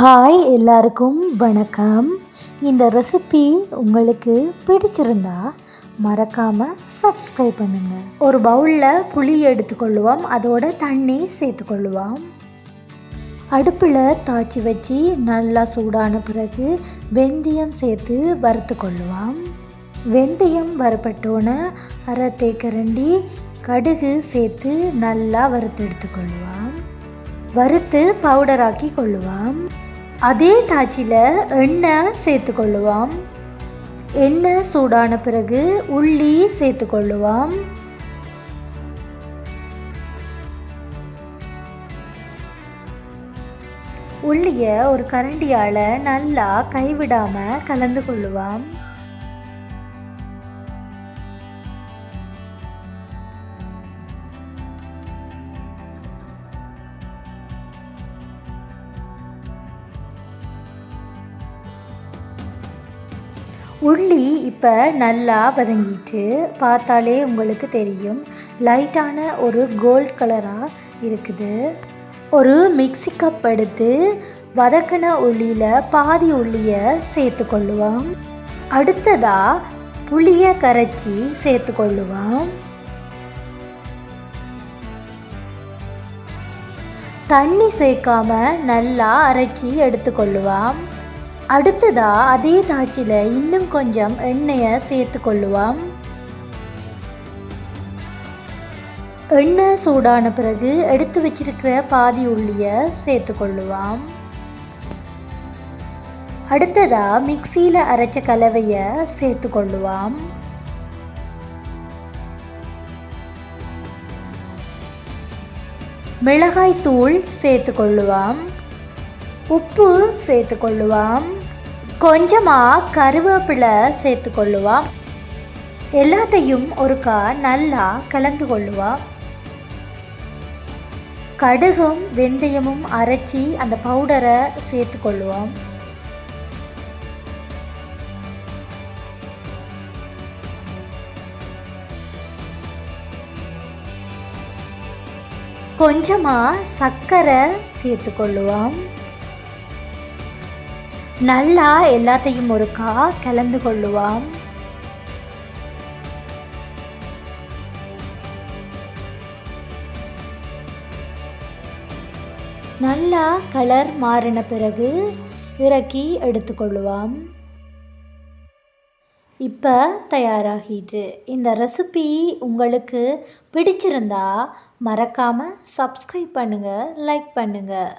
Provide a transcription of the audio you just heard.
Hi எல்லாருக்கும் வணக்கம். இந்த ரெசிபி உங்களுக்கு பிடிச்சிருந்தா மறக்காமல் சப்ஸ்கிரைப் பண்ணுங்கள் ஒரு பவுலில் புளி எடுத்துக்கொள்வோம் அதோட தண்ணி சேர்த்துக்கொள்வோம் அடுப்பில் தாய்ச்சி வச்சு நல்லா சூடான பிறகு வெந்தயம் சேர்த்து வறுத்து கொள்ளுவோம் வெந்தயம் வறுப்பட்டோன்னே அரை தேக்கரண்டி கடுகு சேர்த்து நல்லா வறுத்து எடுத்துக்கொள்வோம் வறுத்து பவுடராக்கி கொள்ளுவோம். அதே தாச்சியில் எண்ணெய் சேர்த்துக்கொள்ளுவோம். எண்ணெய் சூடான பிறகு உள்ளி சேர்த்துக்கொள்ளுவோம். உள்ளியை ஒரு கரண்டியால் நல்லா கைவிடாமல் கலந்து கொள்ளுவோம். உள்ளி இப்போ நல்லா வதங்கிட்டு பார்த்தாலே உங்களுக்கு தெரியும். லைட்டான ஒரு கோல்ட் கலராக இருக்குது. ஒரு மிக்சி கப் எடுத்து வதக்கின உள்ளியில் பாதி உள்ளியை சேர்த்து கொள்ளுவோம். அடுத்ததாக புளியை கரைச்சி சேர்த்து கொள்ளுவோம். தண்ணி சேர்க்காம நல்லா அரைச்சி எடுத்துக்கொள்ளுவான் அடுத்ததாக அதே தாச்சியில் இன்னும் கொஞ்சம் எண்ணெயை சேர்த்து கொள்ளுவோம் எண்ணெய் சூடான பிறகு எடுத்து வச்சிருக்கிற பாதி உள்ளியை சேர்த்து கொள்ளுவோம் அடுத்ததாக மிக்சியில் அரைச்ச கலவையை சேர்த்து கொள்ளுவோம் மிளகாய் தூள் சேர்த்து கொள்ளுவோம் உப்பு சேர்த்து கொள்ளுவோம் கொஞ்சமாக கருவேப்பிலை சேர்த்து கொள்ளுவோம் எல்லாத்தையும் ஒருக்கா நல்லா கலந்து கொள்ளுவோம். கடுகும் வெந்தயமும் அரைச்சி அந்த பவுடரை சேர்த்து கொள்ளுவோம் கொஞ்சமாக சர்க்கரை சேர்த்து நல்லா எல்லாத்தையும் ஒருக்கா கலந்து கொள்ளுவாம். நல்லா கலர் மாறின பிறகு இறக்கி எடுத்துக்கொள்ளுவோம். இப்போ தயாராகிட்டு இந்த ரெசிபி உங்களுக்கு பிடிச்சிருந்தா மறக்காமல் சப்ஸ்கிரைப் பண்ணுங்கள் லைக் பண்ணுங்கள்